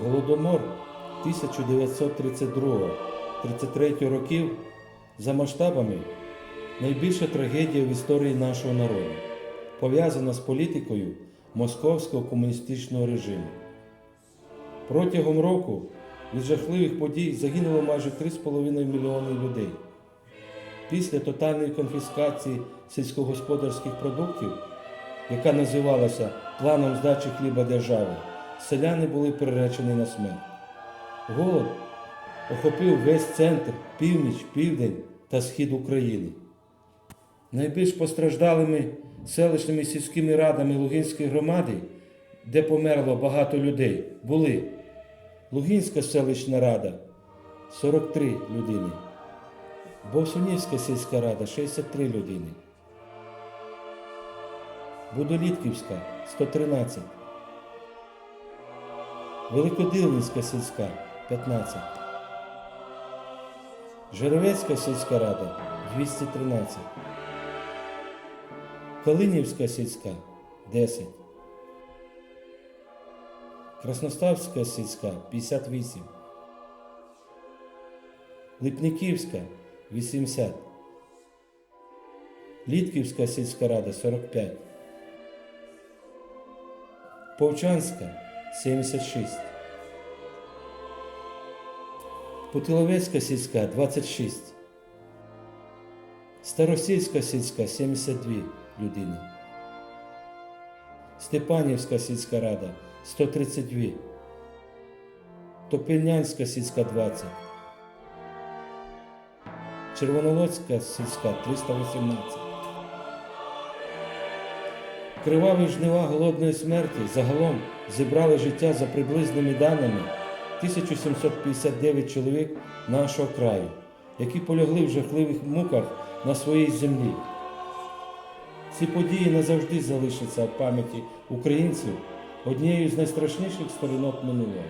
Голодомор 1932-33 років за масштабами найбільша трагедія в історії нашого народу, пов'язана з політикою московського комуністичного режиму. Протягом року від жахливих подій загинуло майже 3,5 мільйони людей. Після тотальної конфіскації сільськогосподарських продуктів, яка називалася планом здачі хліба держави, селяни були приречені на смерть. Голод охопив весь центр, північ, південь та схід України. Найбільш постраждалими селищними сільськими радами Лугинської громади, де померло багато людей, були Лугинська селищна рада 43 людини, Бовсунівська сільська рада 63 людини, Будолітківська 113, Великодилинська сільська 15, Жеревецька сільська рада 213, Калинівська сільська 10, Красноставська сільська 58, Липниківська 80, Літківська сільська рада 45, Повчанська 76, Путиловецька сільська 26, Старосільська сільська 72 людини. Степанівська сільська рада 132, Топільнянська сільська 20, Червонолоцька сільська 318. Криваві жнива голодної смерті загалом зібрали життя за приблизними даними 1759 чоловік нашого краю, які полягли в жахливих муках на своїй землі. Ці події назавжди залишаться в пам'яті українців однією з найстрашніших сторінок минулого.